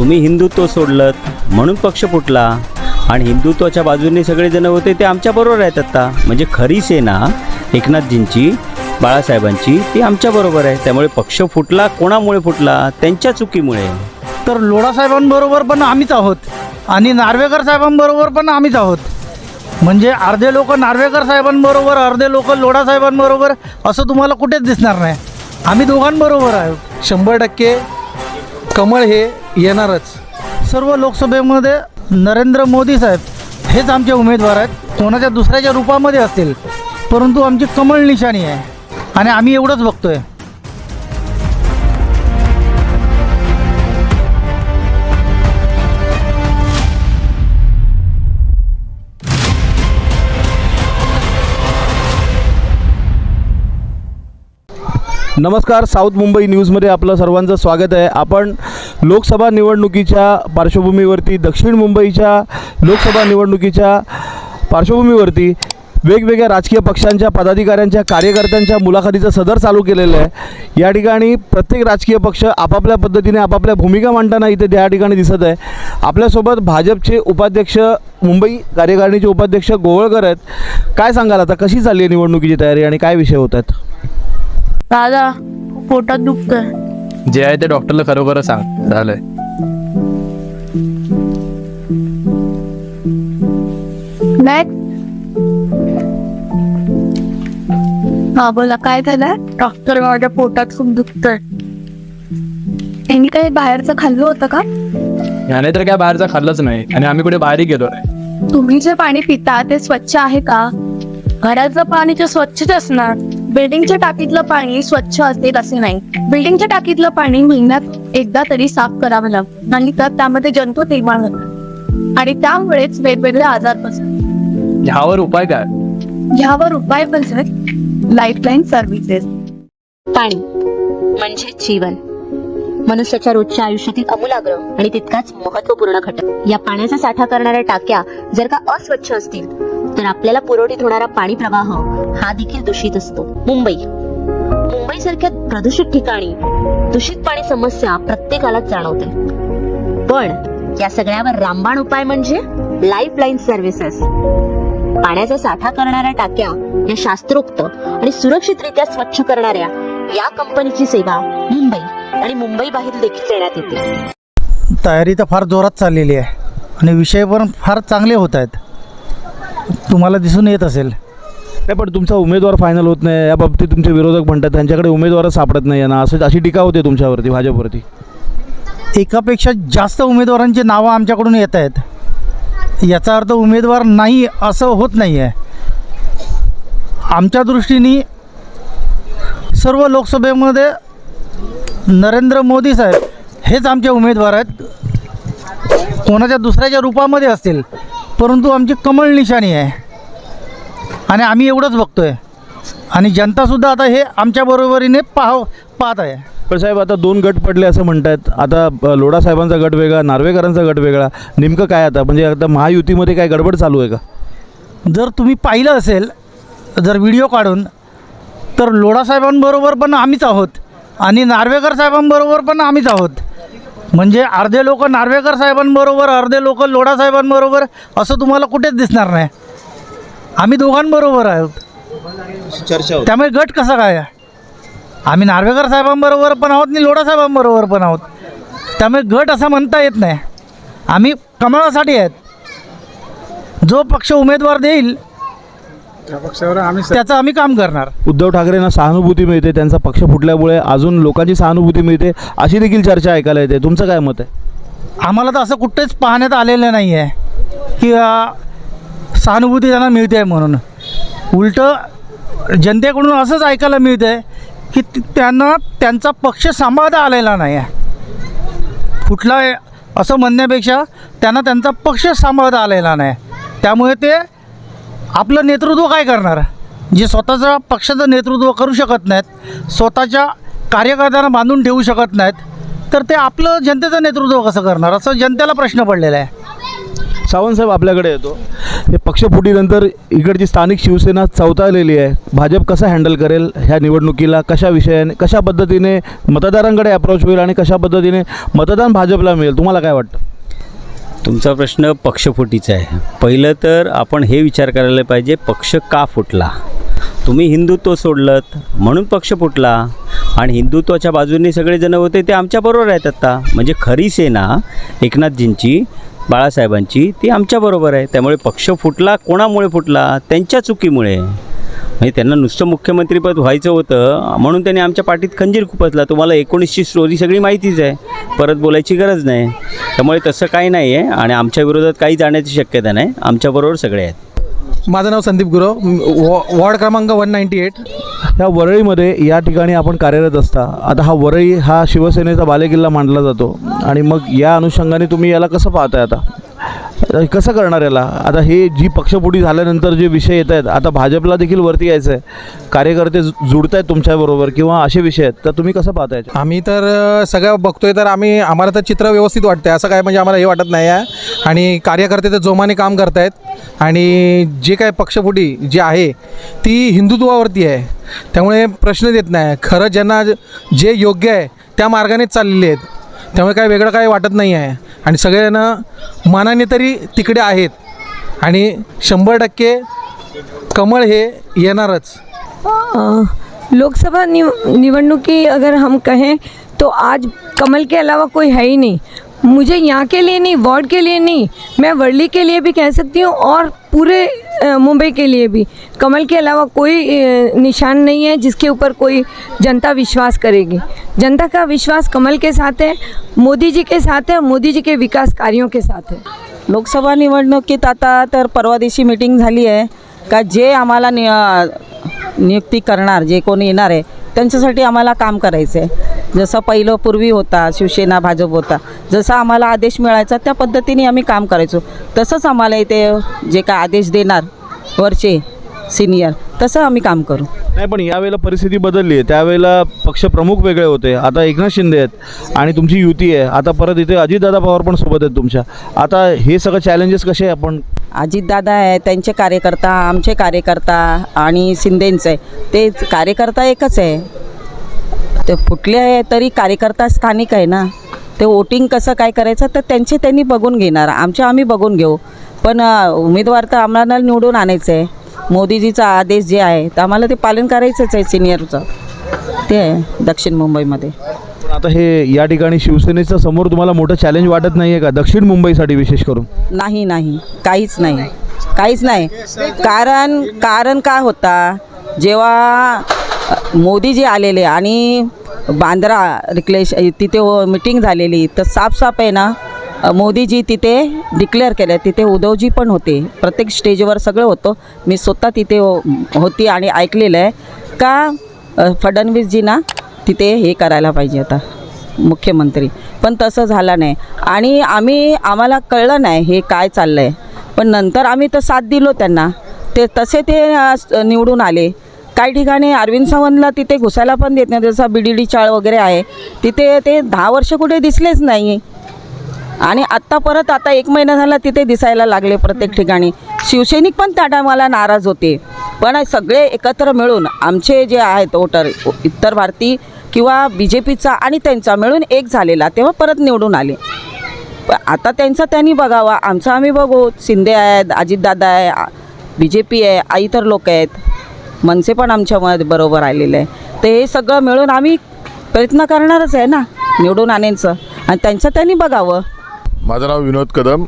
तुम्ही हिंदुत्व सोडलं म्हणून पक्ष फुटला. आणि हिंदुत्वाच्या बाजूने सगळेजण होते ते आमच्याबरोबर आहेत आता म्हणजे खरी सेना एकनाथजींची बाळासाहेबांची ती आमच्याबरोबर आहे. त्यामुळे पक्ष फुटला कोणामुळे फुटला? त्यांच्या चुकीमुळे. तर लोढा साहेबांबरोबर पण आम्हीच आहोत. आणि नार्वेकर साहेबांबरोबर पण आम्हीच आहोत. म्हणजे अर्धे लोक नार्वेकर साहेबांबरोबर अर्धे लोक लोढा साहेबांबरोबर असं तुम्हाला कुठेच दिसणार नाही. आम्ही दोघांबरोबर आहोत. शंभर टक्के. कमळ हे येणारच. सर्व लोकसभेमध्ये नरेंद्र मोदी साहेब हेच आमचे उमेदवार आहेत. कोणाच्या दुसऱ्याच्या रूपामध्ये असतील परंतु आमची कमळ निशाणी आहे. आणि आम्ही एवढंच बघतोय. नमस्कार साऊथ मुंबई न्यूजमध्ये आपलं सर्वांचं स्वागत आहे. आपण लोकसभा निवडणुकीच्या पार्श्वभूमीवरती दक्षिण मुंबईच्या लोकसभा निवडणुकीच्या पार्श्वभूमीवरती वेगवेगळ्या राजकीय पक्षांच्या पदाधिकाऱ्यांच्या कार्यकर्त्यांच्या मुलाखतीचं सदर चालू केलेलं आहे. या ठिकाणी प्रत्येक राजकीय पक्ष आपापल्या पद्धतीने आपापल्या भूमिका मांडताना इथे त्या ठिकाणी दिसत आहे. आपल्यासोबत भाजपचे उपाध्यक्ष मुंबई कार्यकारिणीचे उपाध्यक्ष गोवळकर आहेत. काय सांगाल आता? कशी चालली आहे निवडणुकीची तयारी आणि काय विषय होत आहेत? दादा पोटात दुखतंय. जे आहे ते डॉक्टरला खरोखरच सांग. झालंय. हा बोला काय झालंय डॉक्टर माझ्या पोटात खूप दुखतंय. यांनी काही बाहेरचं खाल्लं होतं का? ह्याने तर काय बाहेरचं खाल्लंच नाही. आणि आम्ही कुठे बाहेरही गेलो नाही. तुम्ही जे पाणी पिता ते स्वच्छ आहे का? घराचं पाणी तर स्वच्छच असणार. बिल्डिंगच्या टाकीतलं पाणी स्वच्छ असेल असे नाही. बिल्डिंगच्या टाकीतलं पाणी महिन्यात एकदा तरी साफ करावं लागतं. आणि तर त्यामध्ये जंतू निर्माण होतात. आणि त्यामुळेच वेगवेगळे आजार पसरतात. ह्यावर उपाय काय? ह्यावर उपाय म्हणजे लाईफलाईन सर्व्हिसेस पाणी म्हणजे जीवन. मनुष्याच्या रोजच्या आयुष्यातील अमूलाग्र आणि तितकाच महत्त्वपूर्ण घटक. या पाण्याचा साठा करणाऱ्या टाक्या जर का अस्वच्छ असतील तर आपल्याला पुरवठीत होणारा पाणी प्रवाह हा देखील दूषित असतो. मुंबई. मुंबई सारख्या प्रदूषित ठिकाणी दूषित पाणी समस्या प्रत्येकाला जाणवते. पण या सगळ्यावर रामबाण उपाय म्हणजे लाईफ लाईन सर्व्हिसेस पाण्याचा साठा करणाऱ्या टाक्या या शास्त्रोक्त आणि सुरक्षितरित्या स्वच्छ करणाऱ्या या कंपनीची सेवा मुंबई आणि मुंबई बाहेर देखील देण्यात येते. तयारी तर फार जोरात चाललेली आहे. आणि विषय पण फार चांगले होत आहेत. तुम्हाला दिसून येत असेल. नाही पण तुमचा उमेदवार फायनल होत नाही. या बाबतीत तुमचे विरोधक म्हणतात त्यांच्याकडे उमेदवारच सापडत नाही यांना असं अशी टीका होते तुमच्यावरती भाजपवरती. एकापेक्षा जास्त उमेदवारांची नावं आमच्याकडून येत आहेत. याचा अर्थ उमेदवार नाही असं होत नाही आहे आमच्या दृष्टीने सर्व लोकसभेमध्ये नरेंद्र मोदी साहेब हेच आमचे उमेदवार आहेत. कोणाच्या दुसऱ्याच्या रूपामध्ये असतील? परंतु आमची कमळ निशाणी आहे. आणि आम्ही एवढंच बघतोय. आणि जनतासुद्धा आता हे आमच्या बरोबरीने पाह पाहत आहे. पण साहेब आता दोन गट पडले असं म्हणतात आता अ, लोढा साहेबांचा गट वेगळा नार्वेकरांचा गट वेगळा. नेमकं काय आता? म्हणजे आता महायुतीमध्ये काय गडबड चालू आहे का? जर तुम्ही पाहिलं असेल जर व्हिडिओ काढून तर लोढा साहेबांबरोबर पण आम्हीच आहोत. आणि नार्वेकर साहेबांबरोबर पण आम्हीच आहोत. म्हणजे अर्धे लोक नार्वेकर साहेबांबरोबर अर्धे लोक लोढा साहेबांबरोबर असं तुम्हाला कुठेच दिसणार नाही. आम्ही दोघांबरोबर आहोत. चर्चा त्यामुळे गट कसा काय आम्ही नार्वेकर साहेबांबरोबर पण आहोत आणि लोढा साहेबांबरोबर पण आहोत. त्यामुळे गट असा म्हणता येत नाही. आम्ही कमळासाठी आहेत. जो पक्ष उमेदवार देईल त्याचं आम्ही काम करणार. उद्धव ठाकरेंना सहानुभूती मिळते त्यांचा पक्ष फुटल्यामुळे अजून लोकांची सहानुभूती मिळते अशी देखील चर्चा ऐकायला येते. तुमचं काय मत आहे? आम्हाला तर असं कुठेच पाहण्यात आलेलं नाही आहे की अ, सहानुभूती त्यांना मिळते आहे म्हणून. उलटं जनतेकडून असंच ऐकायला मिळतं आहे की ती- त्यांना त्यांचा पक्ष सांभाळता आलेला नाही आहे कुठला आहे असं म्हणण्यापेक्षा त्यांना त्यांचा पक्ष सांभाळता आलेला नाही. त्यामुळे ते आपलं नेतृत्व काय करणार? जे स्वतःचं पक्षाचं नेतृत्व करू शकत नाहीत स्वतःच्या कार्यकर्त्यांना बांधून ठेवू शकत नाहीत तर ते आपलं जनतेचं नेतृत्व कसं करणार? असं जनतेला प्रश्न पडलेला आहे. सावंतसाहेब आपल्याकडे येतो. हे पक्षफुटीनंतर इकडची स्थानिक शिवसेना चौताळलेली आहे. भाजप कसं हँडल करेल ह्या निवडणुकीला? कशा विषयाने कशा पद्धतीने मतदारांकडे अप्रोच होईल आणि कशा पद्धतीने मतदान भाजपला मिळेल? तुम्हाला काय वाटतं? तुमचा प्रश्न पक्षफुटीचा आहे. पहिलं तर आपण हे विचार करायला पाहिजे पक्ष का फुटला? तुम्ही हिंदुत्व सोडलत म्हणून पक्ष फुटला. आणि हिंदुत्वाच्या बाजूने सगळेजण होते ते आमच्याबरोबर आहेत आता. म्हणजे खरी सेना एकनाथजींची बाळासाहेबांची ती आमच्याबरोबर आहे. त्यामुळे पक्ष फुटला कोणामुळे फुटला? त्यांच्या चुकीमुळे. म्हणजे त्यांना नुसतं मुख्यमंत्रीपद व्हायचं होतं म्हणून त्यांनी आमच्या पाठीत खंजीर खुपसला. तुम्हाला एकोणीसची स्टोरी सगळी माहितीच आहे. परत बोलायची गरज नाही. त्यामुळे तसं काही नाही आहे आणि आमच्या विरोधात काही जाण्याची शक्यता नाही. आमच्याबरोबर सगळे आहेत. माझं नाव संदीप गुरव. वॉ- वॉर्ड क्रमांक वन नाईन्टी एट. ह्या वरळीमध्ये या ठिकाणी आपण कार्यरत असता. आता हा वरळी हा शिवसेनेचा बालेकिल्ला मानला जातो. आणि मग या अनुषंगाने तुम्ही याला कसं पाहताय आता? कसं करणार याला? आता हे जी पक्षपुटी झाल्यानंतर जे विषय येत आहेत आता भाजपला देखील वरती यायचं आहे कार्यकर्ते जुडत आहेत तुमच्याबरोबर किंवा असे विषय आहेत तर तुम्ही कसं पाहताय आम्ही तर सगळं बघतोय तर आम्ही आम्हाला तर चित्र व्यवस्थित वाटतंय. असं काय म्हणजे आम्हाला हे वाटत नाही आहे. आणि कार्यकर्ते तर जोमाने काम करतायत. आणि जे काय पक्षपुटी जी आहे ती हिंदुत्वावरती आहे. त्यामुळे प्रश्न देत नाही. खरं ज्यांना जे योग्य आहे त्या मार्गानेच चाललेले आहेत. त्यामुळे काय वेगळं काय वाटत नाही आहे. आणि सगळ्यांना मनाने तरी तिकडे आहेत. आणि शंभर टक्के कमळ हे येणारच. लोकसभा निव निवडणुकी अगर हम कहें तो आज कमल के अलावा कोई है ही नहीं। मुझे यहाँ के लिए नहीं वार्ड के लिए नहीं मैं वर्ली के लिए भी कह सकती हूँ और पूरे मुंबई के लिए भी। कमल के अलावा कोई निशान नहीं है जिसके ऊपर कोई जनता विश्वास करेगी। जनता का विश्वास कमल के साथ है मोदी जी के साथ है मोदी जी के विकास कार्यों के साथ है। लोकसभा निवडणुकीत आता तर परवा दिवशी मीटिंग झाली आहे का जे आम्हाला नि नियुक्ती करणार जे कोणी येणार आहे त्यांच्यासाठी आम्हाला काम करायचं आहे जसं पहिलं पूर्वी होता शिवसेना भाजप होता. जसा आम्हाला आदेश मिळायचा त्या पद्धतीने आम्ही काम करायचो. तसंच आम्हाला इथे जे काय आदेश देणार वरचे सिनियर तसं आम्ही काम करू. नाही पण यावेळेला परिस्थिती बदलली आहे. त्यावेळेला पक्षप्रमुख वेगळे होते. आता एकनाथ शिंदे आहेत आणि तुमची युती आहे. आता परत इथे अजितदादा पवार पण सोबत आहेत तुमच्या. आता हे सगळं चॅलेंजेस कसे आपण? अजितदादा आहे त्यांचे कार्यकर्ता आमचे कार्यकर्ता आणि शिंदेंचे. ते कार्यकर्ता एकच आहे. ते फुटले आहे तरी कार्यकर्ता स्थानिक आहे ना ते वोटिंग कसं काय करायचं तर त्यांचे त्यांनी बघून घेणार. आमचे आम्ही बघून घेऊ. पण उमेदवार तर आम्हाला निवडून आणायचं आहे. मोदीजीचा आदेश जे आहे तर आम्हाला ते पालन करायचंच आहे सिनियरचं ते आहे दक्षिण मुंबईमध्ये. आता हे या ठिकाणी शिवसेनेचं समोर तुम्हाला मोठं चॅलेंज वाटत नाही आहे का? दक्षिण मुंबईसाठी विशेष करून. नाही नाही. काहीच नाही. काहीच नाही. कारण कारण काय होता? जेव्हा मोदीजी आलेले आणि बांद्रा रिक्लेश तिथे हो मिटिंग झालेली. तर साफसाफ आहे ना मोदीजी तिथे डिक्लेअर केलं. तिथे उद्धवजी पण होते. प्रत्येक स्टेजवर सगळं होतं. मी स्वतः तिथे हो- होती आणि ऐकलेलं आहे. का फडणवीसजींना तिथे हे करायला पाहिजे आता मुख्यमंत्री. पण तसं झालं नाही. आणि आम्ही आम्हाला कळलं नाही हे काय चाललं आहे पण नंतर आम्ही तर साथ दिलो त्यांना. ते तसे ते निवडून आले. काही ठिकाणी अरविंद सावंतला तिथे घुसायला पण देत नाही. जसं बी डी डी चाळ वगैरे आहे. तिथे ते दहा वर्ष कुठे दिसलेच नाही. आणि आत्ता परत आता एक महिना झाला तिथे दिसायला लागले प्रत्येक ठिकाणी. शिवसैनिक पण त्या टायमाला नाराज होते. पण सगळे एकत्र मिळून आमचे जे आहेत वोटर उत्तर भारती किंवा बी जे पीचा आणि त्यांचा मिळून एक झालेला तेव्हा परत निवडून आले. पण आता त्यांचं त्यांनी बघावा. आमचा आम्ही बघू. शिंदे आहेत अजितदादा आहे बी जे पी आहे आ इतर लोक आहेत. मनसे पण आमच्यामध्ये बरोबर आलेले आहे. तर हे सगळं मिळून आम्ही प्रयत्न करणारच आहे ना निवडून आणायचं आणि त्यांचं त्यांनी बघावं. माझं नाव Vinod Kadam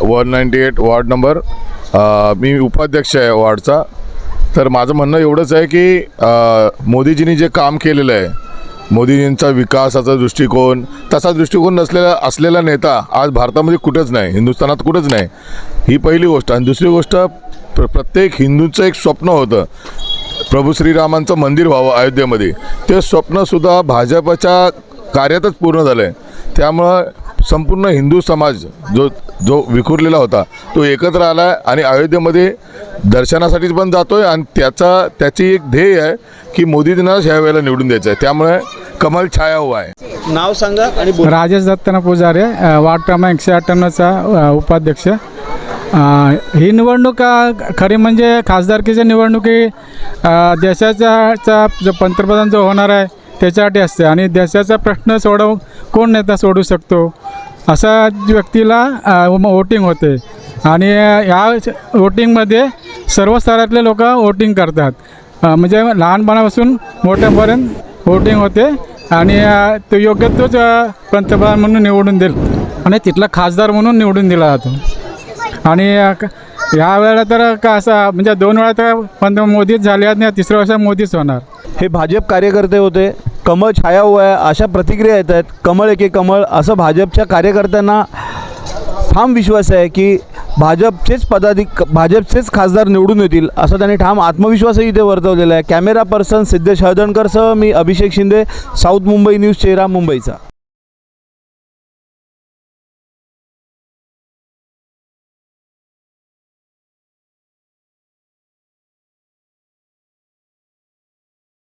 one ninety eight ward number मी उपाध्यक्ष आहे वॉर्डचा. तर माझं म्हणणं एवढंच आहे की मोदीजींनी जे काम केलेलं आहे मोदीजींचा विकासाचा दृष्टिकोन तसा दृष्टिकोन नसलेला असलेला नेता आज भारतामध्ये कुठंच नाही हिंदुस्थानात कुठंच नाही. ही पहिली गोष्ट. आणि दुसरी गोष्ट प्र प्रत्येक हिंदूंचं एक स्वप्न होतं. प्रभू श्रीरामांचं मंदिर व्हावं अयोध्येमध्ये. ते स्वप्नसुद्धा भाजपच्या कार्यातच पूर्ण झालं आहे त्यामुळं संपूर्ण हिंदू समाज जो जो विखुरलेला होता तो एकत्र आला आहे आणि अयोध्येमध्ये दर्शनासाठीच पण जातो आहे आणि त्याचा त्याची एक ध्येय आहे की मोदींनाच ह्या वेळेला निवडून द्यायचं आहे. त्यामुळे कमल छाया हुआ आहे. नाव सांगा आणि. राजेश दत्तन पुजारे वार्ड क्रमांक एकशे अठ्ठ्याण्णवचा उपाध्यक्ष. ही निवडणूक खरी म्हणजे खासदारकीच्या निवडणुकी अं, देशाचा चा जो पंतप्रधान जो होणार आहे त्याच्यासाठी असते. आणि देशाचा प्रश्न सोडव कोण नेता सोडू शकतो? असा व्यक्तीला वोटिंग होते. आणि ह्या वोटिंगमध्ये सर्व स्तरातले लोक वोटिंग करतात. म्हणजे लहानपणापासून मोठ्यापर्यंत वोटिंग होते. आणि तो योग्य तोच पंतप्रधान म्हणून निवडून देईल आणि तिथला खासदार म्हणून निवडून दिला जातो. आणि ह्या वेळेला तर का असं म्हणजे दोन वेळा तर पंत मोदीच झाले आहेत आणि तिसऱ्या वर्षात मोदीच होणार. हे भाजप कार्यकर्ते होते. कमळ छाया हुआ आहे अशा प्रतिक्रिया येत आहेत. कमळ एके कमळ असं भाजपच्या कार्यकर्त्यांना ठाम विश्वास आहे की भाजपचेच पदाधिक भाजपचेच खासदार निवडून येतील असा त्यांनी ठाम आत्मविश्वासही इथे वर्तवलेला आहे. कॅमेरा पर्सन सिद्धेश हळदणकरसह मी अभिषेक शिंदे साऊथ मुंबई न्यूज चेहरा मुंबईचा.